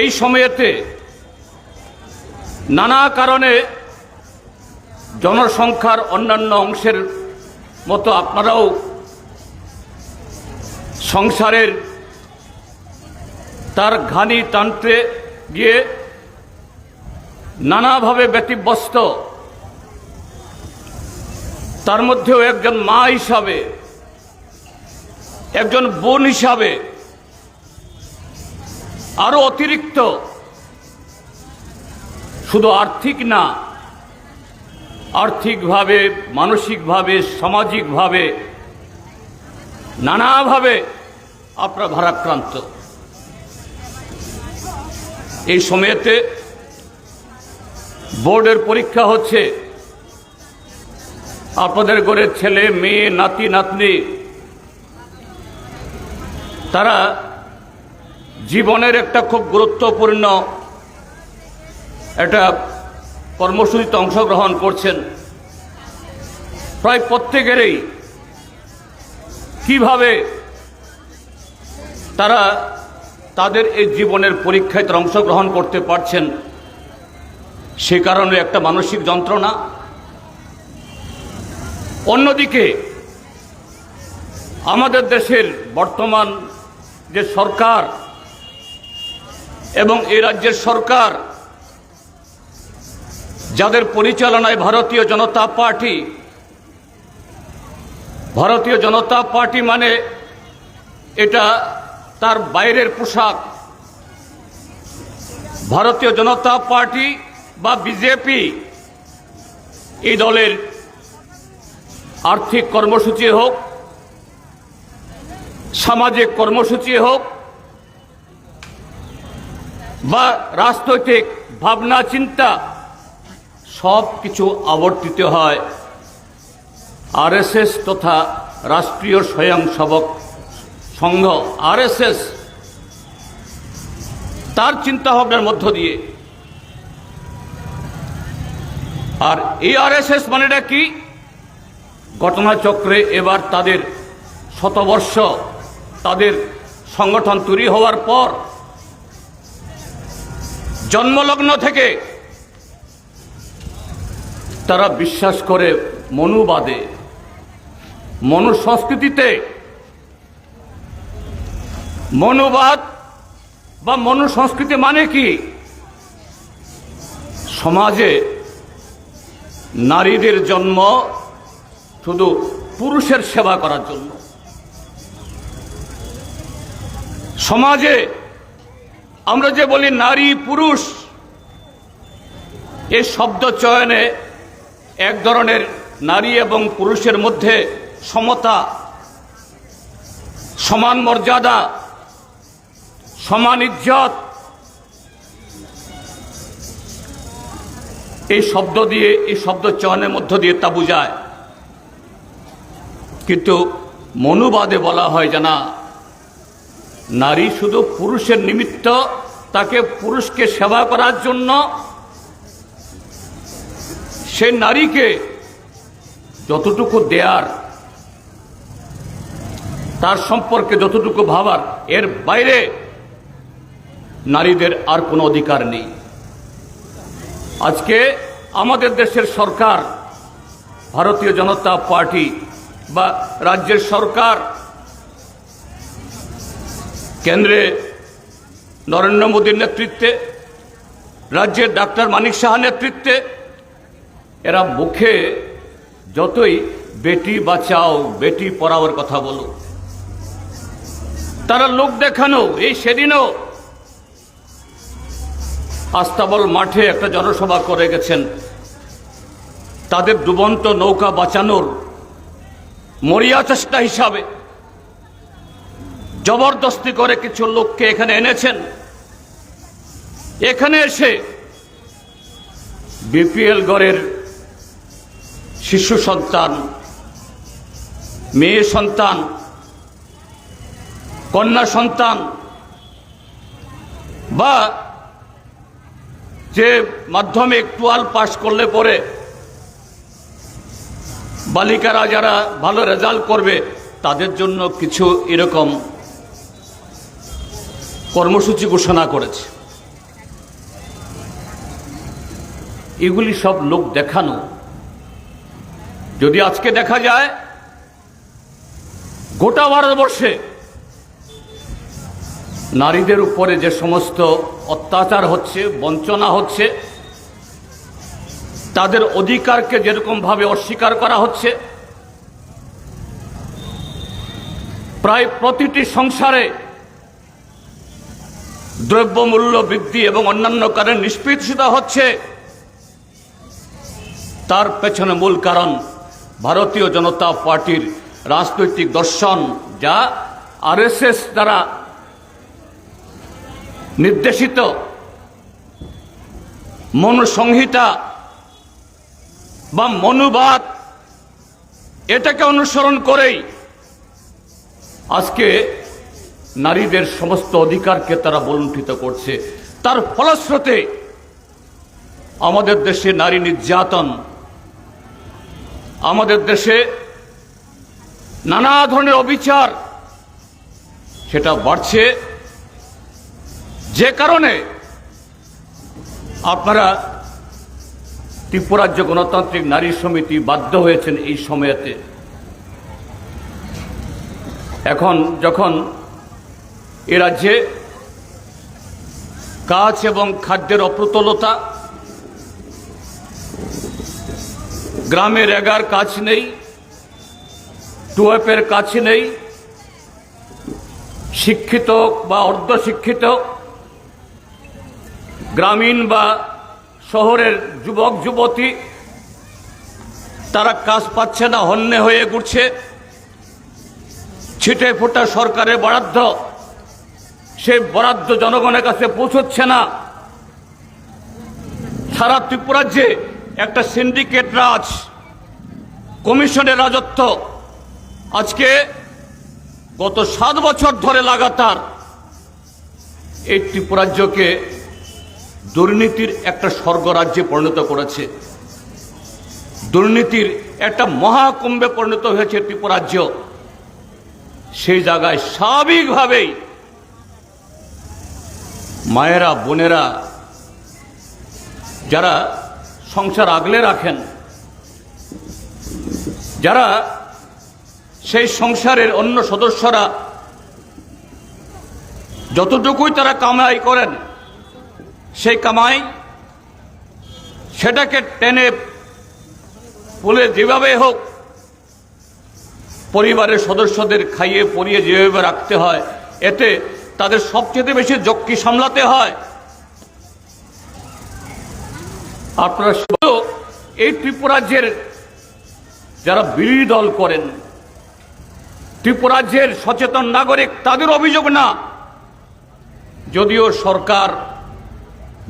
এই সময়েতে নানা কারণে জনসংখ্যার অন্যান্য অংশের মতো আপনারাও সংসারের তার ঘানি টানতে গিয়ে নানাভাবে ব্যতিব্যস্ত। তার মধ্যেও একজন মা হিসাবে, একজন বোন হিসাবে আরও অতিরিক্ত। শুধু আর্থিক না, আর্থিকভাবে, মানসিকভাবে, সামাজিকভাবে, নানাভাবে আপনার ভারাক্রান্ত। এই সময়েতে বোর্ডের পরীক্ষা হচ্ছে। আপনাদের ঘরের ছেলে, মেয়ে, নাতি, নাতনি, তারা জীবনের একটা খুব গুরুত্বপূর্ণ একটা কর্মসূচিতে অংশগ্রহণ করছেন। প্রায় প্রত্যেকেরই কীভাবে তারা তাদের এই জীবনের পরীক্ষায় তারা অংশগ্রহণ করতে পারছেন, সে কারণে একটা মানসিক যন্ত্রণা। অন্যদিকে আমাদের দেশের বর্তমান যে সরকার এবং এই রাজ্যের সরকার, যাদের পরিচালনায় ভারতীয় জনতা পার্টি, ভারতীয় জনতা পার্টি মানে এটা তার বাইরের পোশাক। ভারতীয় জনতা পার্টি বা বিজেপি এই দলের আর্থিক কর্মসূচি হোক, সামাজিক কর্মসূচি হোক বা রাজনৈতিক ভাবনা, চিন্তা, সব কিছু আবর্তিত হয়। আরএসএস তথা রাষ্ট্রীয় স্বয়ংসেবক সংঘ, আরএসএস, তার চিন্তাভাবনার মধ্য দিয়ে। আর এই আরএসএস মানেটা কি? ঘটনাচক্রে এবার তাদের শতবর্ষ, তাদের সংগঠন তৈরি হওয়ার পর জন্মলগ্ন থেকে তারা বিশ্বাস করে মনুবাদে মনুসংস্কৃতিতে মনুবাদ বা মনুসংস্কৃতি মানে কি? সমাজে নারীদের জন্ম শুধু পুরুষের সেবা করার জন্য। সমাজে আমরা যে বলি নারী পুরুষ এই শব্দ চয়নে এক ধরনের নারী এবং পুরুষের মধ্যে সমতা, সমান মর্যাদা, সমান ইজ্জত, এই শব্দ দিয়ে, এই শব্দ চয়নের মধ্য দিয়ে তা বোঝায়। কিন্তু মনুবাদে বলা হয় যে না নারী শুধু পুরুষের নিমিত্ত, তাকে পুরুষকে সেবা করার জন্য সে নারীকে যতটুকু দেয়ার, তার সম্পর্কে যতটুকু ভাবার, এর বাইরে নারীদের আর কোনো অধিকার নেই। আজকে আমাদের দেশের সরকার, ভারতীয় জনতা পার্টি বা রাজ্যের সরকার কেন্দ্রে নরেন্দ্র মোদীর নেতৃত্বে, রাজ্যের ডাক্তার মানিক সাহা নেতৃত্বে, এরা মুখে যতই বেটি বাঁচাও, বেটি পড়াওয়ার কথা বলো তারা লোক দেখানো, এই সেদিনও আস্তাবল মাঠে একটা জনসভা করে গেছেন। তাদের ডুবন্ত নৌকা বাঁচানোর মরিয়া চেষ্টা হিসাবে জবরদস্তি করে কিছু লোককে এখানে এনেছেন। এখানে এসে বিপিএল গড়ের শিশু সন্তান, মেয়ে সন্তান, কন্যা সন্তান বা যে মাধ্যমিক টুয়েলভ পাশ করলে পরে বালিকারা যারা ভালো রেজাল্ট করবে, তাদের জন্য কিছু এরকম কর্মসূচি ঘোষণা করেছে। এগুলি সব লোক দেখানো। যদি আজকে দেখা যায়, গোটা ভারতবর্ষে নারীদের উপরে যে সমস্ত অত্যাচার হচ্ছে, বঞ্চনা হচ্ছে, তাদের অধিকারকে যেরকমভাবে অস্বীকার করা হচ্ছে, প্রায় প্রতিটি সংসারে দ্রব্যমূল্য বৃদ্ধি এবং অন্যান্য কারণে নিষ্পেষিত হচ্ছে। তার পেছনে মূল কারণ ভারতীয় জনতা পার্টির রাজনৈতিক দর্শন, যা আরএসএস দ্বারা নির্দেশিত। মনুসংহিতা বা মনুবাদ, এটাকে অনুসরণ করেই আজকে নারীদের সমস্ত অধিকারকে তারা বলুণ্ঠিত করছে। তার ফলশ্রুতি আমাদের দেশে নারী নির্যাতন, আমাদের দেশে নানা ধরনের অবিচার, সেটা বাড়ছে। যে কারণে আপনারা ত্রিপুরাজ্য গণতান্ত্রিক নারী সমিতি বাধ্য হয়েছেন এই সময়েতে। এখন যখন এ রাজ্যে কাজ এবং খাদ্যের অপ্রতুলতা, গ্রামের এগার কাজ নেই, টুয়েপের কাজ নেই, শিক্ষিত বা অর্ধশিক্ষিত, গ্রামীণ বা শহরের যুবক, যুবতী, তারা কাজ পাচ্ছে না, হন্যে হয়ে ঘুরছে ছিটে ফোটা সরকারের বরাদ্দ। সেই বরাদ্দ জনগণের কাছে পৌঁছচ্ছে না। সারা ত্রিপুরাজ্যে একটা সিন্ডিকেট রাজ কমিশনের রাজত্ব। আজকে গত সাত বছর ধরে লাগাতার এই ত্রিপুরাজ্যকে দুর্নীতির একটা স্বর্গরাজ্যে পরিণত করেছে। দুর্নীতির একটা মহাকুম্ভে পরিণত হয়েছে ত্রিপুরাজ্য। সেই জায়গায় স্বাভাবিকভাবেই মায়েরা, বোনেরা, যারা সংসার আগলে রাখেন, যারা সেই সংসারের অন্য সদস্যরা যতটুকুই তারা কামাই করেন, সেই কামাই সেটাকে টেনে পুলে যেভাবে হোক পরিবারের সদস্যদের খাইয়ে পরিয়ে যেভাবে রাখতে হয়, এতে তাদের সবচেয়ে বেশি যক্কি সামলাতে হয়। আপনারা এই ত্রিপুরাজ্যের যারা বিরোধী দল করেন, ত্রিপুরাজ্যের সচেতন নাগরিক তাদের অভিযোগ না। যদিও সরকার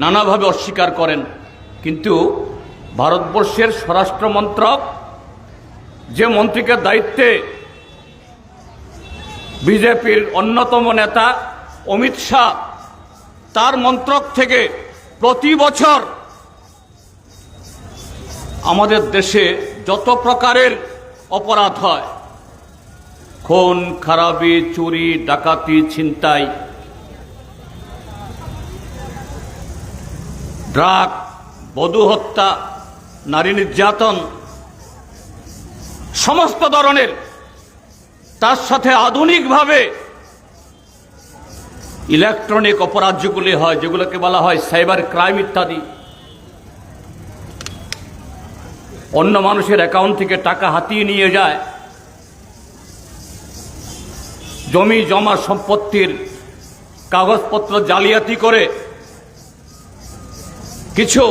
নানাভাবে অস্বীকার করেন, কিন্তু ভারতবর্ষের স্বরাষ্ট্র মন্ত্রক যে মন্ত্রীকে দায়িত্বে বিজেপির অন্যতম নেতা অমিত শাহ তার মন্ত্রক থেকে প্রতি বছর আমাদের দেশে যত প্রকারের অপরাধ হয়, খুন, খারাপি, চুরি, ডাকাতি, ছিনতাই, ড্রাগ, বধূ হত্যা, নারী নির্যাতন, সমস্ত ধরনের, তার সাথে আধুনিকভাবে ইলেকট্রনিক অপরাধ যেগুলি হয়, যেগুলোকে বলা হয় সাইবার ক্রাইম ইত্যাদি। অন্য মানুষের অ্যাকাউন্ট থেকে টাকা হাতিয়ে নিয়ে যায়। জমি, জমা সম্পত্তির কাগজপত্র জালিয়াতি করে কিছু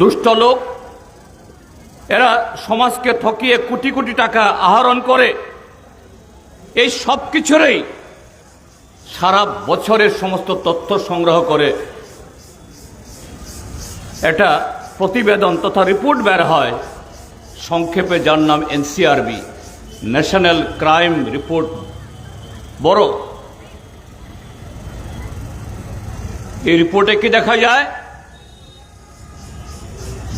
দুষ্ট লোক, এরা সমাজকে ঠকিয়ে কোটি কোটি টাকা আহরণ করে। এই সব কিছুরই সারা বছরের সমস্ত তথ্য সংগ্রহ করে এটা প্রতিবেদন তথা রিপোর্ট বের হয়। সংক্ষেপে যার নাম এনসিআরবি, ন্যাশনাল ক্রাইম রিপোর্ট বড়। এই রিপোর্টে কি দেখা যায়?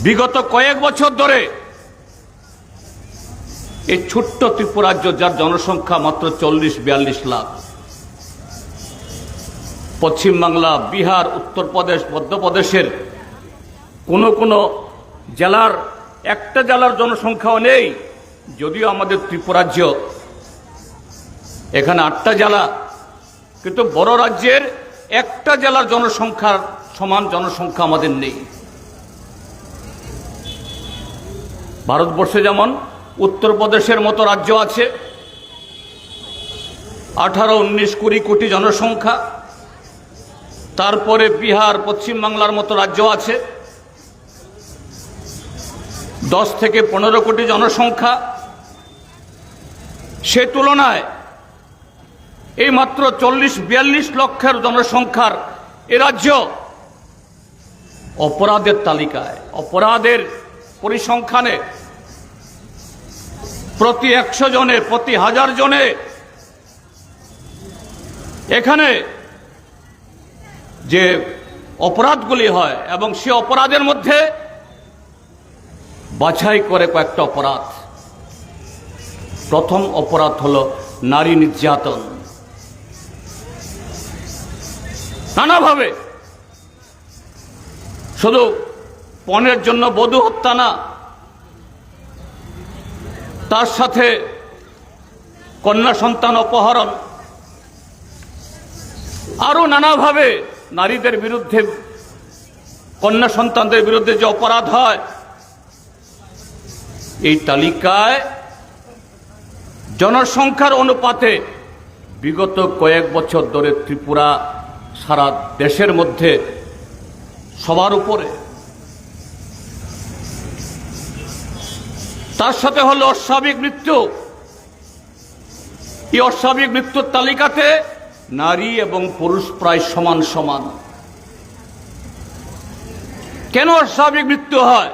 বিগত কয়েক বছর ধরে এই ছোট্ট ত্রিপুরাজ্য যার জনসংখ্যা মাত্র চল্লিশ, বিয়াল্লিশ লাখ। পশ্চিমবাংলা বিহার উত্তরপ্রদেশ মধ্যপ্রদেশের কোনো কোনো জেলার একটা জেলার জনসংখ্যাও নেই। যদিও আমাদের ত্রিপুরাজ্য এখানে আটটা জেলা, কিন্তু বড় রাজ্যের একটা জেলার জনসংখ্যার সমান জনসংখ্যা আমাদের নেই। ভারতবর্ষে যেমন উত্তরপ্রদেশের মতো রাজ্য আছে, আঠারো, উনিশ, কুড়ি কোটি জনসংখ্যা তারপরে বিহার পশ্চিমবাংলার মতো রাজ্য আছে। দশ থেকে পনেরো কোটি জনসংখ্যা। সে তুলনায় এই মাত্র চল্লিশ, বিয়াল্লিশ লক্ষের জনসংখ্যার এ রাজ্য অপরাধের তালিকায়, অপরাধের পরিসংখ্যানে প্রতি একশো জনে, প্রতি হাজার জনে এখানে যে অপরাধগুলি হয় এবং সে অপরাধের মধ্যে বাছাই করে কয়েকটা অপরাধ। প্রথম অপরাধ হল নারী নির্যাতন। নানাভাবে। শুধু পণের জন্য বধূ হত্যা না, তার সাথে কন্যা সন্তান অপহরণ। আরও নানাভাবে নারীদের বিরুদ্ধে, কন্যা সন্তানদের বিরুদ্ধে যে অপরাধ হয়, এই তালিকায় জনসংখ্যার অনুপাতে বিগত কয়েক বছর ধরে ত্রিপুরা সারা দেশের মধ্যে সবার উপরে। তার সাথে হলো অস্বাভাবিক মৃত্যু। এই অস্বাভাবিক মৃত্যুর তালিকাতে নারী এবং পুরুষ প্রায় সমান সমান। কেন অস্বাভাবিক মৃত্যু হয়?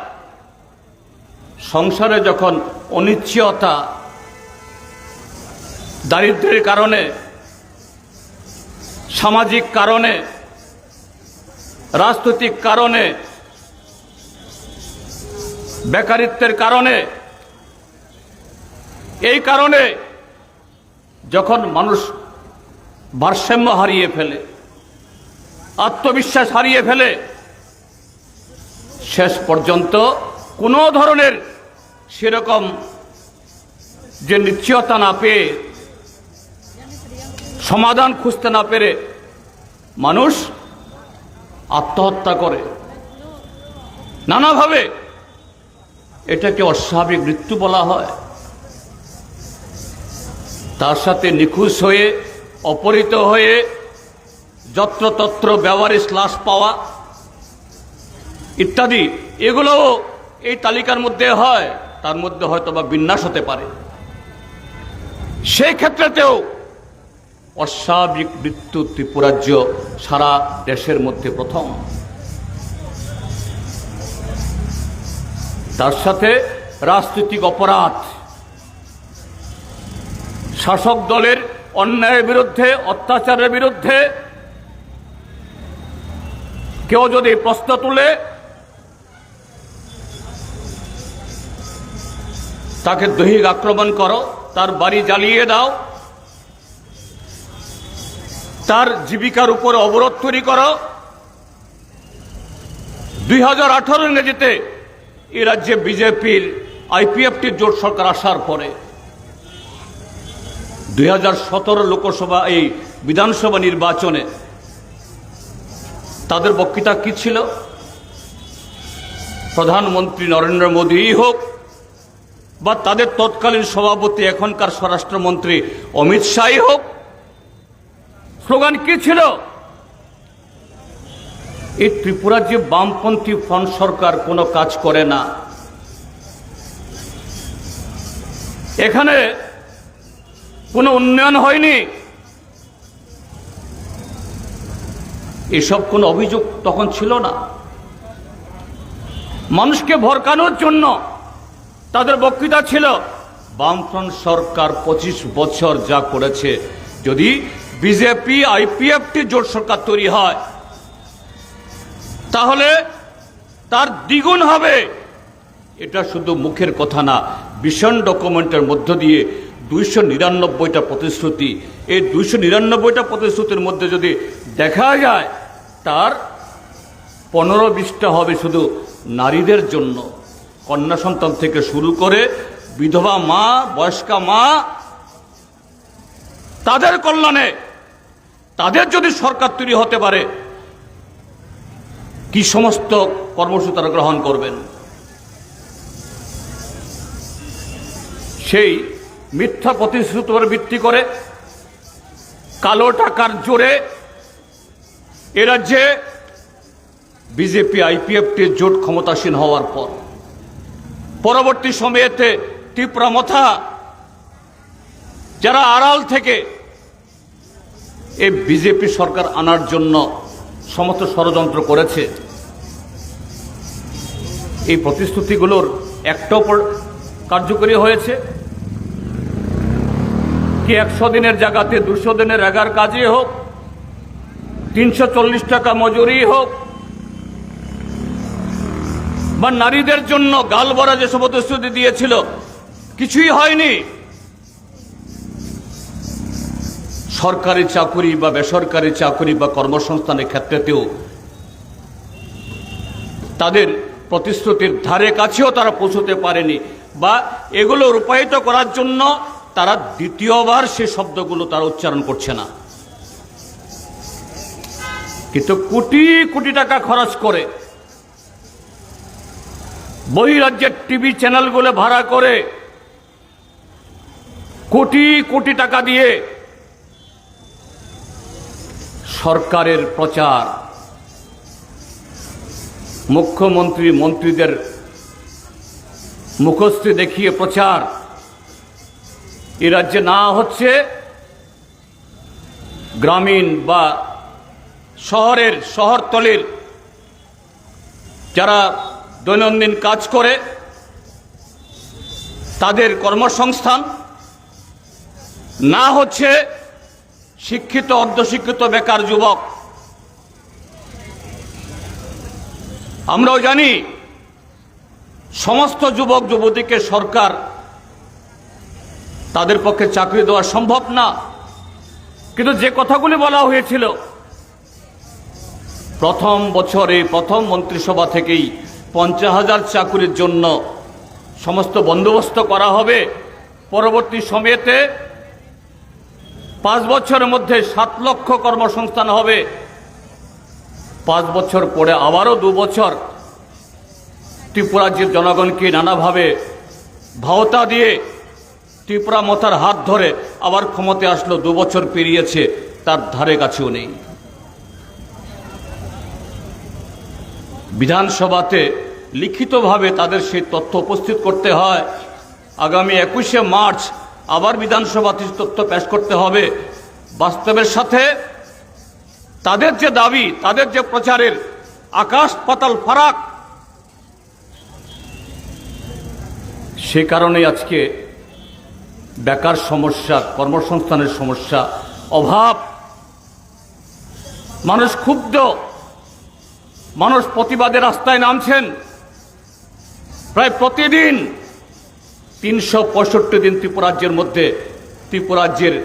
সংসারে যখন অনিশ্চয়তা দারিদ্র্যের কারণে, সামাজিক কারণে, রাজনৈতিক কারণে, বেকারিত্বের কারণে, এই কারণে যখন মানুষ ভারসাম্য হারিয়ে ফেলে, আত্মবিশ্বাস হারিয়ে ফেলে, শেষ পর্যন্ত কোনো ধরনের সেরকম যে নিশ্চয়তা না পেয়ে, সমাধান খুঁজতে না পেরে মানুষ আত্মহত্যা করে। নানাভাবে এটাকে অস্বাভাবিক মৃত্যু বলা হয়। তার সাথে নিখোঁজ হয়ে অপহৃত হয়ে যত্রতত্র ব্যবহারিক লাশ পাওয়া, ইত্যাদি, এগুলোও এই তালিকার মধ্যে হয়। তার মধ্যে হয়তো বা বিন্যাস হতে পারে। সেই ক্ষেত্রেতেও অস্বাভাবিক মৃত্যু ত্রিপুরাজ্য সারা দেশের মধ্যে প্রথম। তার সাথে রাজনৈতিক অপরাধ। শাসক দলের অন্যায়ের বিরুদ্ধে, অত্যাচারের বিরুদ্ধে। কেউ যদি প্রশ্ন তুলে, তাকে দৈহিক আক্রমণ করো, তার বাড়ি জ্বালিয়ে দাও, তার জীবিকার উপর অবরোধ তৈরি করো। দুই হাজার আঠারো ইংরেজিতে এ রাজ্যে বিজেপির, আইপিএফটির জোট সরকার আসার পরে দুই লোকসভা, এই বিধানসভা নির্বাচনে তাদের বক্তৃতা কি ছিল? প্রধানমন্ত্রী নরেন্দ্র মোদীই হোক বা তাদের তৎকালীন সভাপতি, এখনকার স্বরাষ্ট্রমন্ত্রী অমিত শাহই হোক, স্লোগান কি ছিল? এই ত্রিপুরার যে বামপন্থী ফ্রন্ট সরকার কোনো কাজ করে না। এখানে কোনো উন্নয়ন হয়নি। এসব কোনো অভিযোগ তখন ছিল না। মানুষকে ভরকানোর জন্য তাদের বক্তৃতা ছিল, বামফ্রন্ট সরকার পঁচিশ বছর যা করেছে, যদি বিজেপি আইপিএফটি জোট সরকার তৈরি হয়, তাহলে তার দ্বিগুণ হবে। এটা শুধু মুখের কথা না, ভীষণ ডকুমেন্টের মধ্য দিয়ে দুইশো নিরানব্বইটা প্রতিশ্রুতি। এই দুইশো নিরানব্বইটা প্রতিশ্রুতির মধ্যে যদি দেখা যায়, তার পনেরো বিশটা হবে শুধু নারীদের জন্য। কন্যা সন্তান থেকে শুরু করে বিধবা মা, বয়স্কা মা, তাদের কল্যাণে তাদের যদি সরকার তৈরি হতে পারে, কি সমস্ত কর্মসূচি তারা গ্রহণ করবেন? সেই মিথ্যা প্রতিশ্রুতির ভিত্তি করে কালো টাকার জোরে এ রাজ্যে বিজেপি, আইপিএফটি জোট ক্ষমতাসীন হওয়ার পর। পরবর্তী সময়েতে ত্রিপুরা মথা, যারা আড়াল থেকে এই বিজেপি সরকার আনার জন্য সমস্ত ষড়যন্ত্র করেছে, এই প্রতিশ্রুতিগুলোর একটাও পর- কার্যকরী হয়েছে। কি একশো দিনের জায়গাতে দুশো দিনের এগার কাজই হোক, তিনশো চল্লিশ টাকা মজুরি হোক, বা নারীদের জন্য গাল ভরা যে প্রতিশ্রুতি দিয়েছিল, কিছুই হয়নি। সরকারি চাকুরি বা বেসরকারি চাকুরি বা কর্মসংস্থানের ক্ষেত্রেতেও তাদের প্রতিশ্রুতির ধারে কাছেও তারা পৌঁছতে পারেনি, বা এগুলো রূপায়িত করার জন্য তারা দ্বিতীয়বার সে শব্দগুলো তারা উচ্চারণ করছে না। কিন্তু কোটি কোটি টাকা খরচ করে বহিরাজ্যের টিভি চ্যানেলগুলো ভাড়া করে কোটি কোটি টাকা দিয়ে সরকারের প্রচার, মুখ্যমন্ত্রী মন্ত্রীদের মুখস্থি দেখিয়ে প্রচার এ রাজ্যে না হচ্ছে গ্রামীণ বা শহরের, শহরতলির যারা দৈনন্দিন কাজ করে, তাদের কর্মসংস্থান না হচ্ছে শিক্ষিত, অর্ধশিক্ষিত, বেকার যুবক। আমরাও জানি, সমস্ত যুবক, যুবতীকে সরকার তাদের পক্ষে চাকরি দেওয়া সম্ভব না। কিন্তু যে কথাগুলি বলা হয়েছিল, প্রথম বছরে প্রথম মন্ত্রিসভা থেকেই পঞ্চাশ হাজার চাকুরির জন্য সমস্ত বন্দোবস্ত করা হবে। পরবর্তী সময়েতে পাঁচ বছরের মধ্যে সাত লক্ষ কর্মসংস্থান হবে। পাঁচ বছর পরে আবারও দু বছর ত্রিপুরাজ্যের জনগণকে নানাভাবে ভাওতা দিয়ে ত্রিপুরা মথার হাত ধরে আবার ক্ষমতে আসলো দু বছর পেরিয়েছে, তার ধারে কাছেও নেই। বিধানসভাতে লিখিতভাবে তাদের সেই তথ্য উপস্থিত করতে হয়। আগামী একুশে মার্চ আবার বিধানসভাতে তথ্য পেশ করতে হবে। বাস্তবের সাথে তাদের যে দাবি, তাদের যে প্রচারের আকাশ পাতাল ফারাক, সে কারণে আজকে বেকার সমস্যা, কর্মসংস্থানের সমস্যা, অভাব। মানুষ ক্ষুব্ধ। মানুষ প্রতিবাদের রাস্তায় নামছেন। প্রায় প্রতিদিন তিনশো পঁয়ষট্টি দিন ত্রিপুরাজ্যের মধ্যে ত্রিপুরাজ্যের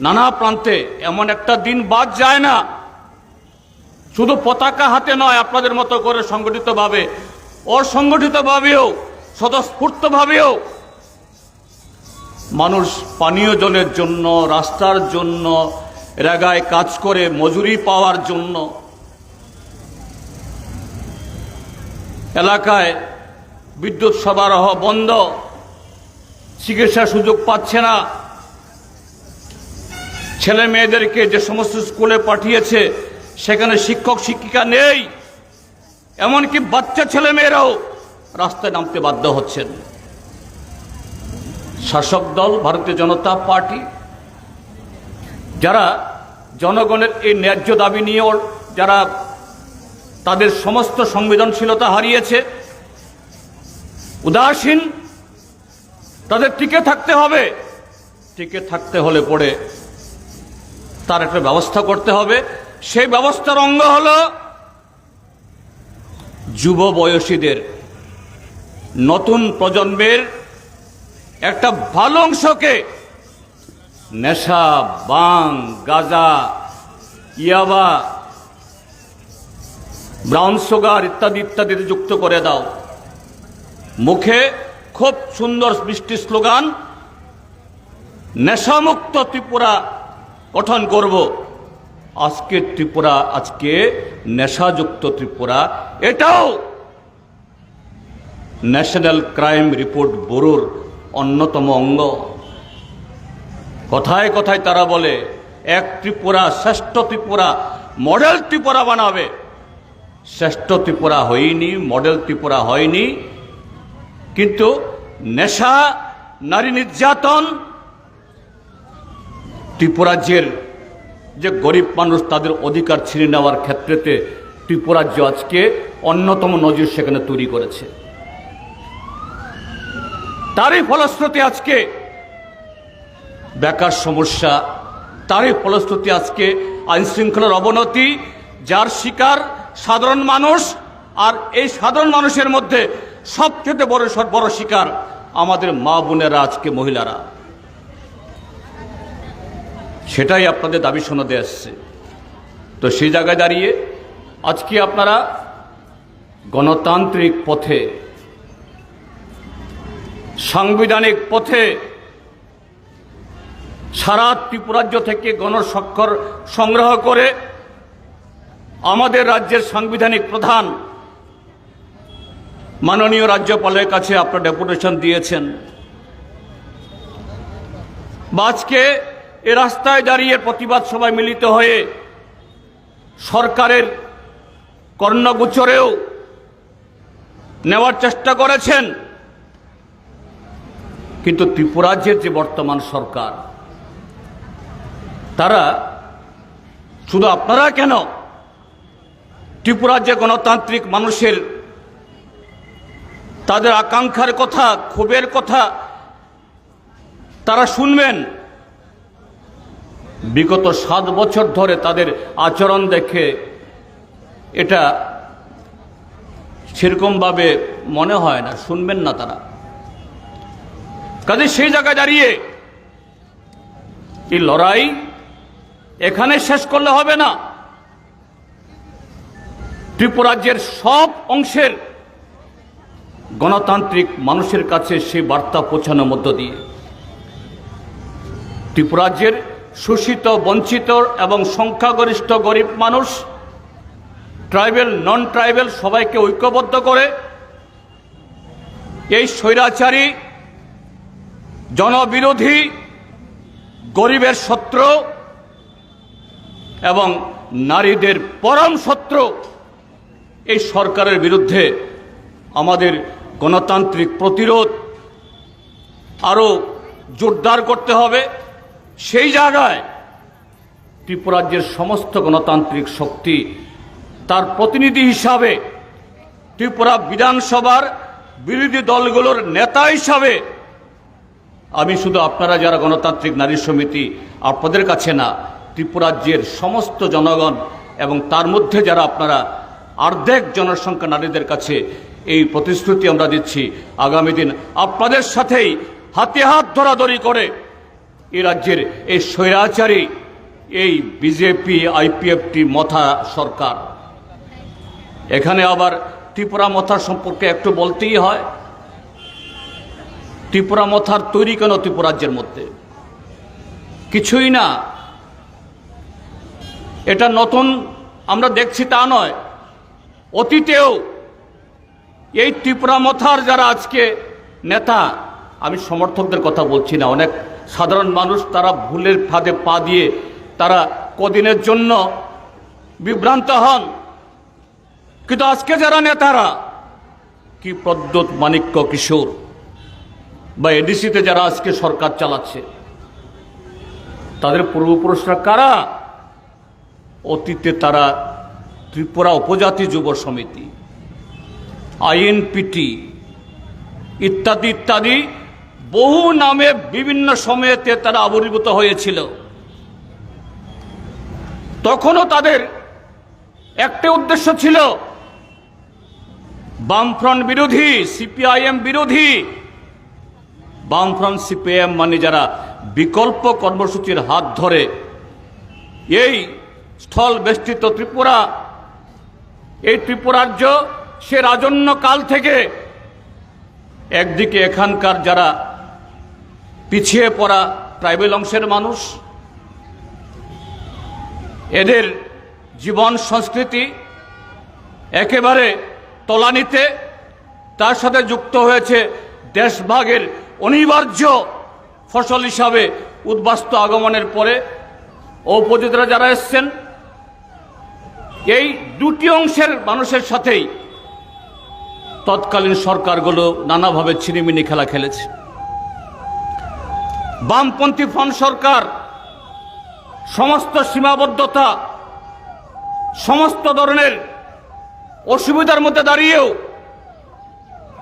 নানা প্রান্তে এমন একটা দিন বাদ যায় না। শুধু পতাকা হাতে নয়, আপনাদের মতো করে সংগঠিতভাবে, অসংগঠিতভাবেও, স্বতঃস্ফূর্তভাবেও মানুষ পানীয় জলের জন্য, রাস্তার জন্য, রেগায় কাজ করে, মজুরি পাওয়ার জন্য। এলাকায় বিদ্যুৎ সরবরাহ বন্ধ চিকিৎসার সুযোগ পাচ্ছে না। ছেলে মেয়েদেরকে যে সমস্ত স্কুলে পাঠিয়েছে, সেখানে শিক্ষক, শিক্ষিকা নেই। এমনকি বাচ্চা ছেলে মেয়েরাও রাস্তায় নামতে বাধ্য হচ্ছেন। শাসক দল, ভারতীয় জনতা পার্টি, যারা জনগণের এই ন্যায্য দাবি নিয়েও যারা তাদের সমস্ত সংবেদনশীলতা হারিয়েছে, উদাসীন, তাদের টিকে থাকতে হবে। টিকে থাকতে হলে পড়ে তার একটা ব্যবস্থা করতে হবে। সেই ব্যবস্থার অঙ্গ হল যুব বয়সীদের নতুন প্রজন্মের একটা ভালো অংশকে নেশা, বাং, গাজা, ইয়াবা, ব্রাউন সুগার ইত্যাদি, ইত্যাদিতে যুক্ত করে দাও। মুখে খুব সুন্দর মিষ্টি স্লোগান, নেশামুক্ত ত্রিপুরা গঠন করব। আজকে ত্রিপুরা, আজকে নেশাযুক্ত ত্রিপুরা। এটাও ন্যাশনাল ক্রাইম রিপোর্ট ব্যুরোর অন্যতম অঙ্গ। কথায় কথায় তারা বলে, এক ত্রিপুরা শ্রেষ্ঠ ত্রিপুরা, মডেল ত্রিপুরা বানাবে। শ্রেষ্ঠ ত্রিপুরা হয়নি, মডেল ত্রিপুরা হয়নি, কিন্তু নেশা, নারী নির্যাতন ত্রিপুরাজ্যের যে গরিব মানুষ তাদের অধিকার ছিনে নেওয়ার ক্ষেত্রেতে ত্রিপুরাজ্য আজকে অন্যতম নজির সেখানে তৈরি করেছে। তারই ফলশ্রুতি আজকে। বেকার সমস্যা, তারই ফলশ্রুতি আজকে। আইন শৃঙ্খলার অবনতি, যার শিকার সাধারণ মানুষ, আর এই সাধারণ মানুষের মধ্যে সবচেয়ে বড় বড় শিকার আমাদের মা বোনেরা আজকে মহিলারা। সেটাই আপনাদের দাবি শোনাতে আসছে। তো সেই জায়গায় দাঁড়িয়ে আজকে আপনারা গণতান্ত্রিক পথে সাংবিধানিক পথে সারা ত্রিপুরাজ্য থেকে গণস্বাক্ষর সংগ্রহ করে আমাদের রাজ্যের সাংবিধানিক প্রধান মাননীয় রাজ্যপালের কাছে আপনার ডেপুটেশন দিয়েছেন। আজকে এ রাস্তায় দাঁড়িয়ে প্রতিবাদ সভায় মিলিত হয়ে সরকারের কর্ণগোচরেও নেওয়ার চেষ্টা করেছেন কিন্তু ত্রিপুরাজ্যের যে বর্তমান সরকার, তারা শুধু আপনারা কেন ত্রিপুরাজ্যে গণতান্ত্রিক মানুষের তাদের আকাঙ্ক্ষার কথা, ক্ষোভের কথা তারা শুনবেন? বিগত সাত বছর ধরে তাদের আচরণ দেখে এটা সেরকমভাবে মনে হয় না, শুনবেন না তারা। কাজে সেই জায়গায় দাঁড়িয়ে এই লড়াই এখানে শেষ করলে হবে না। ত্রিপুরাজ্যের সব অংশের গণতান্ত্রিক মানুষের কাছে সে বার্তা পৌঁছানোর মধ্য দিয়ে। ত্রিপুরাজ্যের শোষিত, বঞ্চিত এবং সংখ্যাগরিষ্ঠ গরিব মানুষ ট্রাইবেল নন ট্রাইবেল সবাইকে ঐক্যবদ্ধ করে এই স্বৈরাচারী জনবিরোধী, গরিবের শত্রু এবং নারীদের পরম শত্রু এই সরকারের বিরুদ্ধে আমাদের গণতান্ত্রিক প্রতিরোধ আরও জোরদার করতে হবে। সেই জায়গায় ত্রিপুরাজ্যের সমস্ত গণতান্ত্রিক শক্তি তার প্রতিনিধি হিসাবে ত্রিপুরা বিধানসভার বিরোধী দলগুলোর নেতা হিসাবে আমি শুধু আপনারা যারা গণতান্ত্রিক নারী সমিতি, আপনাদের কাছে না, ত্রিপুরাজ্যের সমস্ত জনগণ এবং তার মধ্যে যারা আপনারা অর্ধেক জনসংখ্যা নারীদের কাছে এই প্রতিশ্রুতি আমরা দিচ্ছি, আগামী দিন আপনাদের সাথেই হাতে হাত ধরাধরি করে এই রাজ্যের এই স্বৈরাচারী, এই বিজেপি আইপিএফটি মথা সরকার। এখানে আবার ত্রিপুরা মথা সম্পর্কে একটু বলতেই হয়। ত্রিপুরা মথার তৈরি কেন ত্রিপুরাজ্যের মধ্যে? কিছুই না। এটা নতুন, আমরা দেখছি তা নয়। অতীতেও এই ত্রিপুরা মথার যারা আজকে নেতা, আমি সমর্থকদের কথা বলছি না, অনেক সাধারণ মানুষ তারা ভুলের ফাঁদে পা দিয়ে তারা কদিনের জন্য বিভ্রান্ত হন। কিন্তু আজকে যারা নেতারা, কি প্রদ্যোৎ মাণিক্য কিশোর বা এডিসিতে যারা আজকে সরকার চালাচ্ছে, তাদের পূর্বপুরুষরা কারা? অতীতে তারা ত্রিপুরা উপজাতি যুব সমিতি, আইএনপিটি, ইত্যাদি ইত্যাদি, বহু নামে বিভিন্ন সময়েতে তারা আবির্ভূত হয়েছিল। তখনও তাদের একটি উদ্দেশ্য ছিল, বামফ্রন্ট বিরোধী, সিপিআইএম বিরোধী বামফ্রন্ট সিপিএম মানে যারা বিকল্প কর্মসূচির হাত ধরে এই স্থল বেষ্টিত ত্রিপুরা, এই ত্রিপুরাজ্য সে রাজন্য কাল থেকে একদিকে এখানকার যারা পিছিয়ে পড়া ট্রাইবেল অংশের মানুষ, এদের জীবন সংস্কৃতি একেবারে তলানিতে, তার সাথে যুক্ত হয়েছে দেশভাগের অনিবার্য ফসল হিসাবে উদ্বাস্ত আগমনের পরে উপজাতিরা যারা এসছেন, এই দুটি অংশের মানুষের সাথেই তৎকালীন সরকারগুলো নানাভাবে ছিনিমিনি খেলা খেলেছে। বামপন্থী ফ্রন্ট সরকার, সমস্ত সীমাবদ্ধতা, সমস্ত ধরনের অসুবিধার মধ্যে দাঁড়িয়েও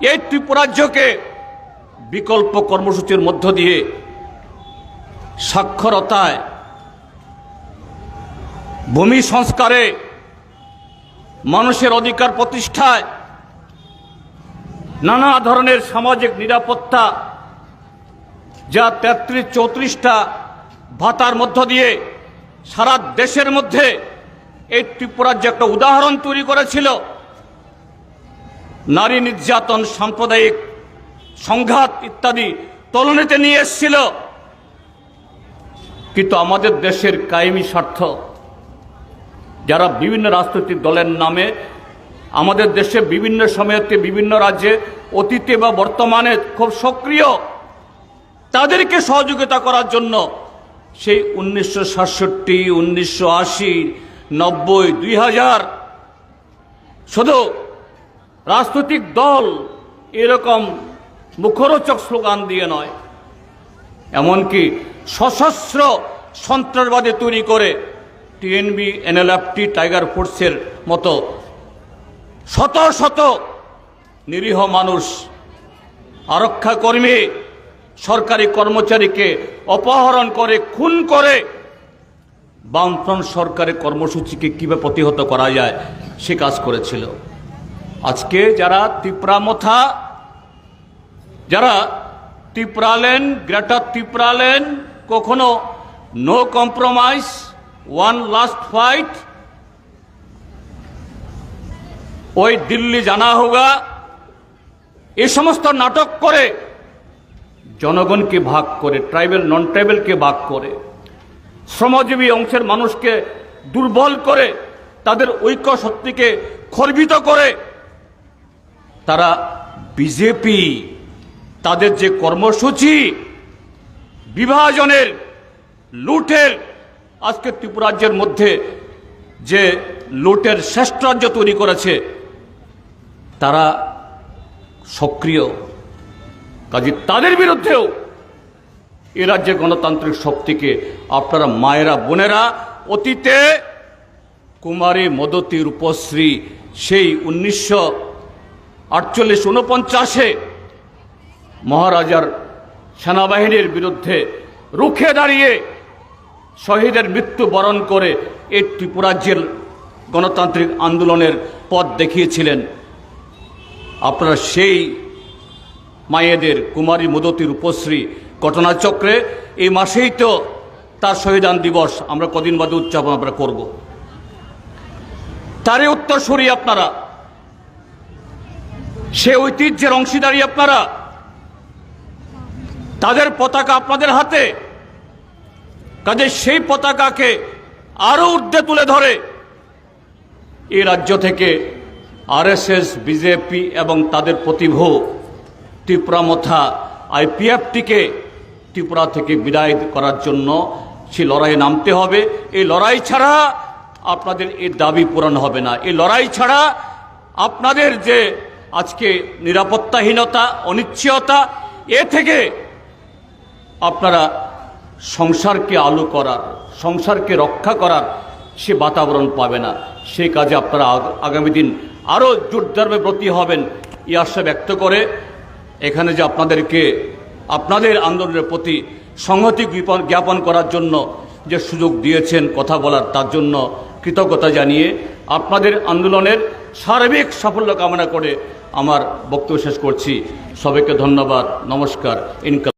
এই ত্রিপুরাজ্যকে বিকল্প কর্মসূচির মধ্য দিয়ে সাক্ষরতায় ভূমি সংস্কারে মানুষের অধিকার প্রতিষ্ঠায় নানা ধরনের সামাজিক নিরাপত্তা যা তেত্রিশ চৌত্রিশটা ভাতার মধ্য দিয়ে সারা দেশের মধ্যে এই ত্রিপুরার যে একটা উদাহরণ তৈরি করেছিল। নারী নির্যাতন সাম্প্রদায়িক সংঘাত ইত্যাদি তলনিতে নিয়ে এসেছিল। কিন্তু আমাদের দেশের কায়েমি স্বার্থ, যারা বিভিন্ন রাজনৈতিক দলের নামে আমাদের দেশে বিভিন্ন সময়তে বিভিন্ন রাজ্যে অতীতে বা বর্তমানে খুব সক্রিয়, তাদেরকে সহযোগিতা করার জন্য সেই উনিশশো সাতষট্টি, উনিশশো আশি, নব্বই, দুই হাজার শুধু রাজনৈতিক দল এরকম মুখরোচক স্লোগান দিয়ে নয়। এমনকি সশস্ত্র সন্ত্রাসবাদী তৈরি করে টিএনবি, এনএলএফটি, টাইগার ফোর্সের মতো শত শত নিরীহ মানুষ আরক্ষা কর্মী সরকারি কর্মচারীকে অপহরণ করে, খুন করে বামফ্রন্ট সরকারের কর্মসূচিকে কীভাবে প্রতিহত করা যায়, সে কাজ করেছিল। আজকে যারা তিপ্রামথা যারা তিপ্রালেন, গ্রেটার তিপ্রালেন, কখনো no compromise one last fight ওই দিল্লি জানা হোগা, এ সমস্ত নাটক করে জনগণকে ভাগ করে ট্রাইবেল নন ট্রাইবেলকে ভাগ করে, শ্রমজীবী অংশের মানুষকে দুর্বল করে, তাদের ঐক্য শক্তিকে খর্বিত করে, তারা বিজেপি তাদের যে কর্মসূচি, বিভাজনের, লুটের, আজকে ত্রিপুরাজ্যের মধ্যে যে লুটের শ্রেষ্ঠ রাজ্য তৈরি করেছে, তারা সক্রিয়। কাজে তাদের বিরুদ্ধেও এ রাজ্যের গণতান্ত্রিক শক্তিকে আপনারা মায়েরা, বোনেরা, অতীতে কুমারী মদতী রূপশ্রী সেই উনিশশো আটচল্লিশ উনপঞ্চাশে মহারাজার সেনাবাহিনীর বিরুদ্ধে রুখে দাঁড়িয়ে শহীদের মৃত্যু বরণ করে এই ত্রিপুরাজ্যের গণতান্ত্রিক আন্দোলনের পথ দেখিয়েছিলেন। আপনারা সেই মায়েদের কুমারী মদতির উপশ্রী ঘটনাচক্রে এই মাসেই তো তার শহীদান দিবস আমরা কদিন বাদে উদযাপন আমরা করব। তারই উত্তরসূরি আপনারা, সে ঐতিহ্যের অংশীদারি আপনারা তাদের পতাকা আপনাদের হাতে। কাজে সেই পতাকাকে আরও ঊর্ধ্বে তুলে ধরে। এই রাজ্য থেকে আরএসএস, বিজেপি এবং তাদের প্রতিভ ত্রিপুরামথা আইপিএফটিকে ত্রিপুরা থেকে বিদায় করার জন্য সে লড়াইয়ে নামতে হবে। এই লড়াই ছাড়া আপনাদের এই দাবি পূরণ হবে না। এই লড়াই ছাড়া আপনাদের যে আজকে নিরাপত্তাহীনতা, অনিশ্চয়তা, এ থেকে আপনারা সংসারকে আলো করার, সংসারকে রক্ষা করার সে বাতাবরণ পাবে না। সেই কাজে আপনারা আগামী দিন আরও জোরদারভাবে ব্রতী হবেন এই আশা ব্যক্ত করে এখানে যে আপনাদেরকে আপনাদের আন্দোলনের প্রতি সংহতি জ্ঞাপন- করার জন্য যে সুযোগ দিয়েছেন কথা বলার, তার জন্য কৃতজ্ঞতা জানিয়ে আপনাদের আন্দোলনের সার্বিক সাফল্য কামনা করে আমার বক্তব্য শেষ করছি। সবাইকে ধন্যবাদ, নমস্কার ইনকা